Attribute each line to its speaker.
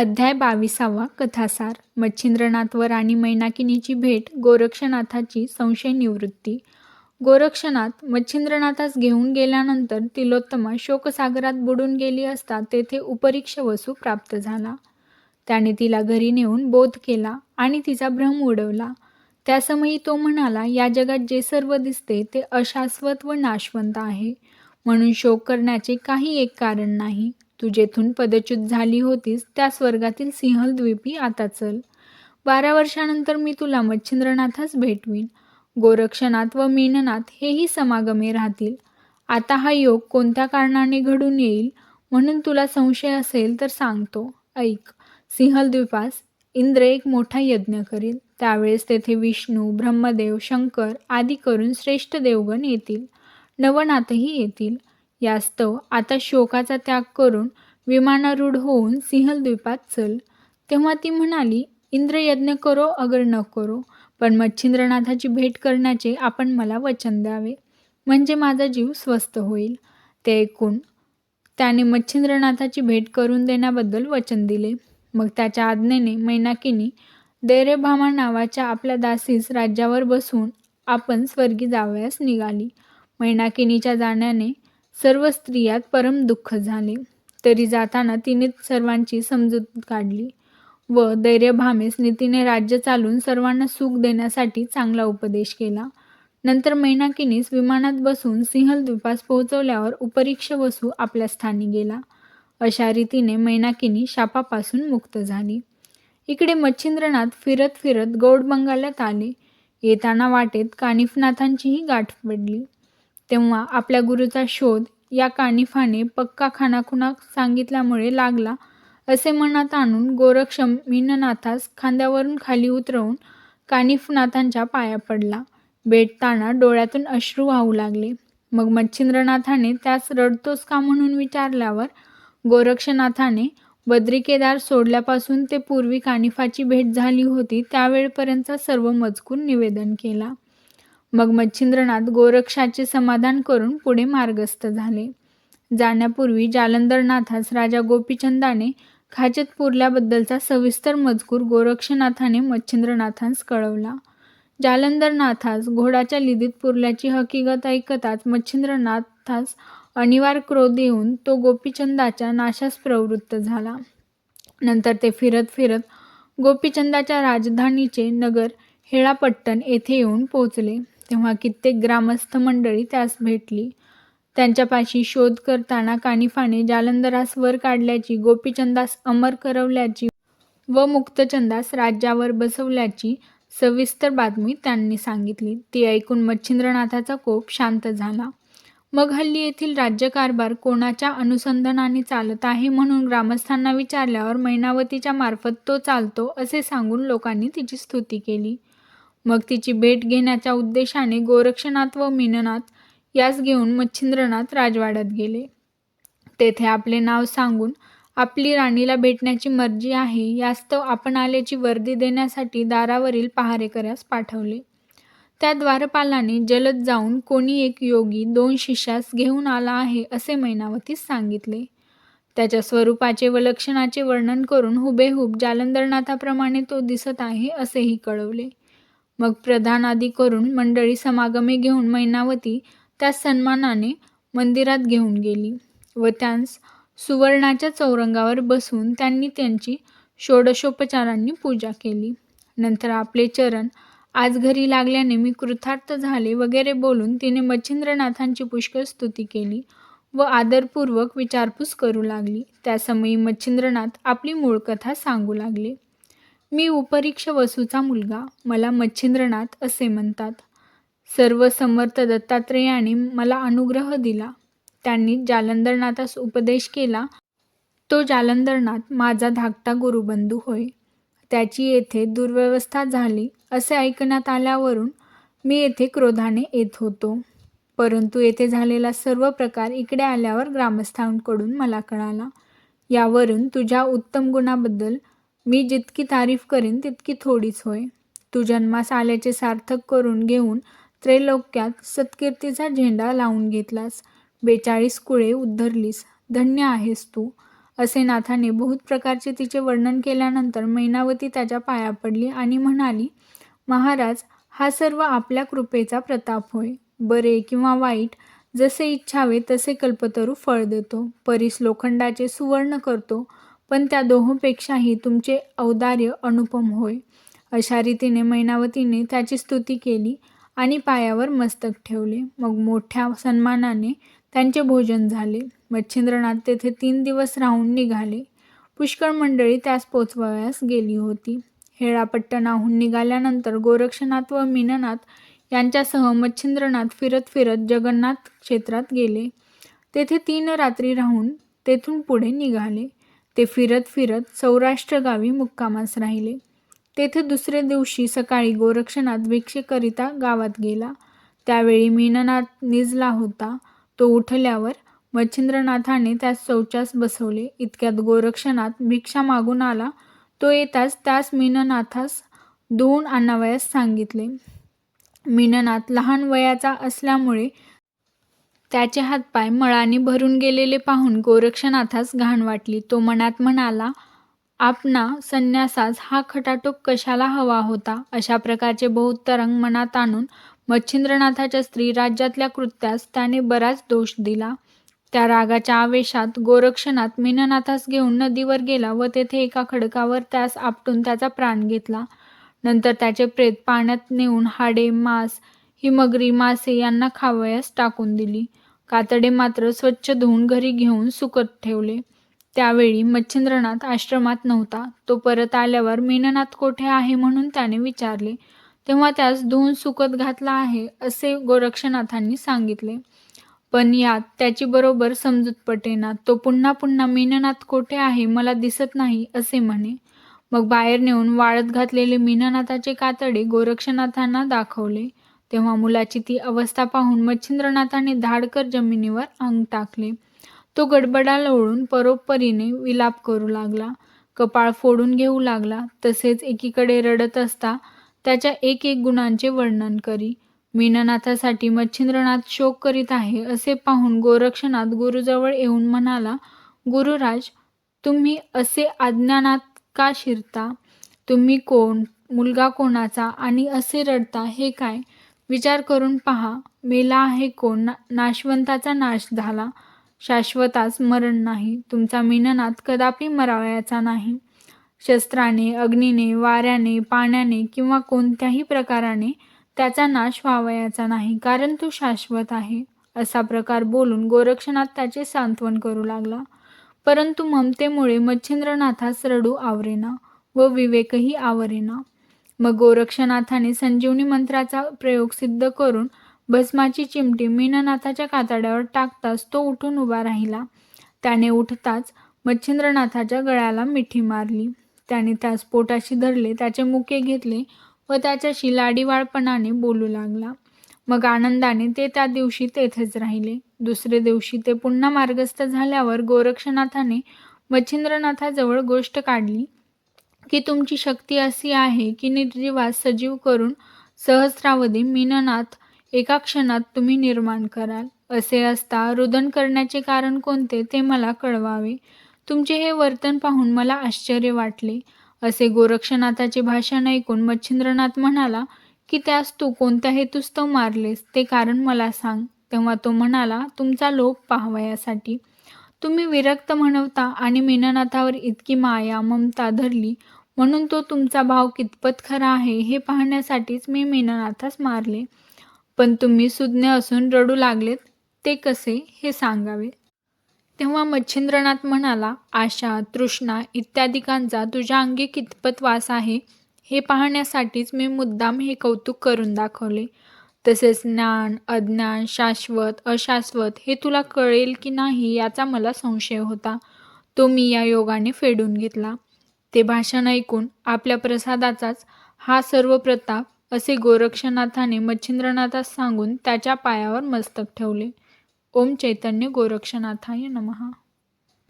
Speaker 1: अध्याय बावीसावा कथासार. मच्छिंद्रनाथ व राणी मैनाकिनीची भेट गोरक्षनाथाची संशय निवृत्ती. गोरक्षनाथ मच्छिंद्रनाथास घेऊन गेल्यानंतर तिलोत्तमा शोकसागरात बुडून गेली असता तेथे उपरीक्ष वसू प्राप्त झाला. त्याने तिला घरी नेऊन बोध केला आणि तिचा भ्रम उडवला. त्यासमयी तो म्हणाला या जगात जे सर्व दिसते ते अशाश्वत व नाशवंत आहे. म्हणून शोक करण्याचे काही एक कारण नाही. तू जेथून पदच्युत झाली होतीस त्या स्वर्गातील सिंहलद्वीपी आता चल. बारा वर्षानंतर मी तुला मच्छिंद्रनाथास भेटवीन. गोरक्षनाथ व मीननाथ हेही समागमे राहतील. आता हा योग कोणत्या कारणाने घडून येईल म्हणून तुला संशय असेल तर सांगतो. ऐक सिंहलद्वीपास इंद्र एक मोठा यज्ञ करील. त्यावेळेस तेथे विष्णू ब्रह्मदेव शंकर आदी करून श्रेष्ठ देवगण येतील. नवनाथही येतील. यास्तव आता शोकाचा त्याग करून विमानारूढ होऊन सिंहलद्वीपात चल. तेव्हा ती म्हणाली इंद्र यज्ञ करो अगर न करो पण मच्छिंद्रनाथाची भेट करण्याचे आपण मला वचन द्यावे. म्हणजे माझा जीव स्वस्थ होईल. ते ऐकून त्याने मच्छिंद्रनाथाची भेट करून देण्याबद्दल वचन दिले. मग त्याच्या आज्ञेने मैनाकिनी दैरेभामा नावाच्या आपल्या दासीस राज्यावर बसून आपण स्वर्गी जावयास निघाली. मैनाकिनीच्या जाण्याने सर्व स्त्रियात परम दुःख झाले. तरी जाताना तिने सर्वांची समजूत काढली व धैर्यभामेस नीतीने राज्य चालून सर्वांना सुख देण्यासाठी चांगला उपदेश केला. नंतर मैनाकिनीस विमानात बसून सिंहलद्वीपास पोहोचवल्यावर उपरीक्ष वसू आपल्या स्थानी गेला. अशा रीतीने मैनाकिनी शापापासून मुक्त झाली. इकडे मच्छिंद्रनाथ फिरत फिरत गौड बंगालात आले. येताना वाटेत कानिफनाथांचीही गाठ पडली. तेव्हा आपल्या गुरुचा शोध या कानिफाने पक्का खानाखुना सांगितल्यामुळे लागला असे मनात आणून गोरक्ष मीननाथास खांद्यावरून खाली उतरवून कानिफनाथांच्या पाया पडला. भेटताना डोळ्यातून अश्रू वाहू लागले. मग मच्छिंद्रनाथाने त्यास रडतोस का म्हणून विचारल्यावर गोरक्षनाथाने बद्रिकेदार सोडल्यापासून ते पूर्वी कानिफाची भेट झाली होती त्यावेळपर्यंतचा सर्व मजकूर निवेदन केला. मग मच्छिंद्रनाथ गोरक्षाचे समाधान करून पुढे मार्गस्थ झाले. जाण्यापूर्वी जालंधरनाथास राजा गोपीचंदाने खाचत पुरल्याबद्दलचा सविस्तर मजकूर गोरक्षनाथाने मच्छिंद्रनाथांस कळवला. जालंधरनाथास घोडाच्या लिदीत पुरल्याची हकीकत ऐकताच मच्छिंद्रनाथास अनिवार क्रोध येऊन तो गोपीचंदाच्या नाशास प्रवृत्त झाला. नंतर ते फिरत फिरत गोपीचंदाच्या राजधानीचे नगर हेळापट्टण येथे येऊन पोचले तेव्हा कित्येक ग्रामस्थ मंडळी त्यास भेटली. त्यांच्यापाशी शोध करताना कानिफाने जालंधरास वर काढल्याची गोपीचंदास अमर करवल्याची व मुक्तचंदास राज्यावर बसवल्याची सविस्तर बातमी त्यांनी सांगितली. ती ऐकून मच्छिंद्रनाथाचा कोप शांत झाला. मग हल्ली येथील राज्यकारभार कोणाच्या अनुसंधानाने चालत आहे म्हणून ग्रामस्थांना विचारल्यावर मैनावतीच्या मार्फत तो चालतो असे सांगून लोकांनी तिची स्तुती केली. मग तिची भेट घेण्याच्या उद्देशाने गोरक्षनाथ व मीननाथ यास घेऊन मच्छिंद्रनाथ राजवाड्यात गेले. तेथे आपले नाव सांगून आपली राणीला भेटण्याची मर्जी आहे यास्तव आपण आल्याची वर्दी देण्यासाठी दारावरील पहारेकऱ्यास पाठवले. त्या द्वारपालाने जलद जाऊन कोणी एक योगी दोन शिष्यास घेऊन आला आहे असे मैनावतीस सांगितले. त्याच्या स्वरूपाचे व लक्षणाचे वर्णन करून हुबेहूब जालंधरनाथाप्रमाणे तो दिसत आहे असेही कळवले. मग प्रधान आदी करून मंडळी समागमे घेऊन मैनावती त्या सन्मानाने मंदिरात घेऊन गेली व त्यांस सुवर्णाच्या चौरंगावर बसून त्यांनी त्यांची षोडशोपचारांनी पूजा केली. नंतर आपले चरण आज घरी लागल्याने मी कृतार्थ झाले वगैरे बोलून तिने मच्छिंद्रनाथांची पुष्कळ स्तुती केली व आदरपूर्वक विचारपूस करू लागली. त्यासमयी मच्छिंद्रनाथ आपली मूळ कथा सांगू लागले. मी उपरीक्ष वसूचा मुलगा. मला मच्छिंद्रनाथ असे म्हणतात. सर्व समर्थ दत्तात्रेयाने मला अनुग्रह दिला. त्यांनी जालंधरनाथास उपदेश केला. तो जालंधरनाथ माझा धाकटा गुरुबंधू होय. त्याची येथे दुर्व्यवस्था झाली असे ऐकण्यात आल्यावरून मी येथे क्रोधाने येत होतो. परंतु येथे झालेला सर्व प्रकार इकडे आल्यावर ग्रामस्थांकडून मला कळाला. यावरून तुझ्या उत्तम गुणाबद्दल मी जितकी तारीफ करीन तितकी थोडीच होय. तू जन्मास आल्याचे सार्थक करून घेऊन त्रैलोक्यात सत्कीर्तीचा झेंडा लावून घेतलास. बेचाळीस कुळे उद्धरलीस. धन्य आहेस तू. असे नाथाने बहुत प्रकारचे तिचे वर्णन केल्यानंतर मैनावती त्याच्या पाया पडली आणि म्हणाली महाराज हा सर्व आपल्या कृपेचा प्रताप होय. बरे किंवा वाईट जसे इच्छावे तसे कल्पतरू फळ देतो. परीस लोखंडाचे सुवर्ण करतो. पण त्या दोहोंपेक्षाही तुमचे औदार्य अनुपम होय. अशा रीतीने मैनावतीने त्याची स्तुती केली आणि पायावर मस्तक ठेवले. मग मोठ्या सन्मानाने त्यांचे भोजन झाले. मच्छिंद्रनाथ तेथे तीन दिवस राहून निघाले. पुष्कळ मंडळी त्यास पोचवायास गेली होती. हेळापट्टणाहून निघाल्यानंतर गोरक्षनाथ व मीननाथ यांच्यासह मच्छिंद्रनाथ फिरत फिरत जगन्नाथ क्षेत्रात गेले. तेथे तीन रात्री राहून तेथून पुढे निघाले. ते फिरत फिरत सौराष्ट्र गावी मुक्कामास राहिले. तेथे दुसरे दिवशी सकाळी गोरक्षनाथ भिक्षेकरिता गावात गेला. त्यावेळी मीननाथ निजला होता. तो उठल्यावर मच्छिंद्रनाथाने त्यास शौचास बसवले. इतक्यात गोरक्षनाथ भिक्षा मागून आला. तो येताच त्यास मीननाथास दोन आणावयास सांगितले. मीननाथ लहान वयाचा असल्यामुळे त्याचे हातपाय मळाने भरून गेलेले पाहून गोरक्षनाथास घाण वाटली. तो मनात म्हणाला आपणा संन्यासास हा खटाटोप कशाला हवा होता? अशा प्रकारचे बहुतरंग मनात आणून मच्छिंद्रनाथाच्या स्त्री राज्यातल्या कृत्यास त्याने बराच दोष दिला. त्या रागाच्या आवेशात गोरक्षनाथ मीननाथास घेऊन नदीवर गेला व तेथे एका खडकावर त्यास आपटून त्याचा प्राण घेतला. नंतर त्याचे प्रेत पाण्यात नेऊन हाडे मांस ही मगरी मासे यांना खावयास टाकून दिली. कातडे मात्र स्वच्छ धुवून घरी घेऊन सुकत ठेवले. त्यावेळी मच्छिंद्रनाथ आश्रमात नव्हता. तो परत आल्यावर मेननाथ कोठे आहे म्हणून त्याने विचारले. तेव्हा त्यास धुवून सुकत घातला आहे असे गोरक्षनाथांनी सांगितले. पण यात त्याची बरोबर समजूत पटेना. तो पुन्हा पुन्हा मीननाथ कोठे आहे मला दिसत नाही असे म्हणे. मग बाहेर नेऊन वाळत घातलेले मीननाथाचे कातडे गोरक्षनाथांना दाखवले. तेव्हा मुलाची ती अवस्था पाहून मच्छिंद्रनाथाने धाडकर जमिनीवर अंग टाकले. तो गडबडा लोळून परोपरीने विलाप करू लागला. कपाळ फोडून घेऊ लागला. तसेच एकीकडे रडत असता त्याच्या एक एक गुणांचे वर्णन करी. मीननाथासाठी मच्छिंद्रनाथ शोक करीत आहे असे पाहून गोरक्षनाथ गुरुजवळ येऊन म्हणाला गुरुराज तुम्ही असे अज्ञानात का शिरता? तुम्ही कोण? मुलगा कोणाचा आणि असे रडता हे काय? विचार करून पहा मेला आहे कोण? ना नाशवंताचा नाश झाला. शाश्वताच मरण नाही. तुमचा मीननाथ कदापि मरावयाचा नाही. शस्त्राने अग्नीने वाऱ्याने पाण्याने किंवा कोणत्याही प्रकाराने त्याचा नाश व्हावयाचा नाही कारण तो शाश्वत आहे. असा प्रकार बोलून गोरक्षनाथ त्याचे सांत्वन करू लागला. परंतु ममतेमुळे मच्छिंद्रनाथास रडू आवरेना व विवेकही आवरेना. मग गोरक्षनाथाने संजीवनी मंत्राचा प्रयोग सिद्ध करून भस्माची चिमटी मीननाथाच्या कातड्यावर टाकताच तो उठून उभा राहिला. त्याने उठताच मच्छिंद्रनाथाच्या गळ्याला मिठी मारली. त्याने त्यास पोटाशी धरले त्याचे मुके घेतले व त्याच्याशी लाडीवाळपणाने बोलू लागला. मग आनंदाने ते त्या दिवशी तेथेच राहिले. दुसरे दिवशी ते पुन्हा मार्गस्थ झाल्यावर गोरक्षनाथाने मच्छिंद्रनाथाजवळ गोष्ट काढली. की तुमची शक्ती अशी आहे की निर्जीवास सजीव करून सहस्रावधी मीननाथ एका क्षणात तुम्ही निर्माण कराल. असे असता रुदन करण्याचे कारण कोणते ते मला कळवावे. तुमचे हे वर्तन पाहून मला आश्चर्य वाटले. असे गोरक्षनाथाचे भाषण ऐकून मच्छिंद्रनाथ म्हणाला की त्यास तू कोणत्या हेतुस्तव मारलेस ते कारण मला सांग. तेव्हा तो म्हणाला तुमचा लोभ पाहावयासाठी तुम्ही विरक्त म्हणवता आणि मीननाथावर इतकी माया ममता धरली म्हणून तो तुमचा भाव कितपत खरा आहे हे पाहण्यासाठीच मी मीननाथास मारले. पण तुम्ही सुज्ञ असून रडू लागलेत ते कसे हे सांगावे? तेव्हा मच्छिंद्रनाथ म्हणाला आशा तृष्णा इत्यादिकांचा तुझ्या अंगी कितपत वास आहे हे पाहण्यासाठीच मी मुद्दाम हे कौतुक करून दाखवले. तसेच ज्ञान अज्ञान शाश्वत अशाश्वत हे तुला कळेल की नाही याचा मला संशय होता. तो मी या योगाने फेडून घेतला. ते भाषण ऐकून आपल्या प्रसादाचाच हा सर्व प्रताप असे गोरक्षनाथाने मच्छिंद्रनाथास सांगून त्याच्या पायावर मस्तक ठेवले. ओम चैतन्य गोरक्षनाथाय नमहा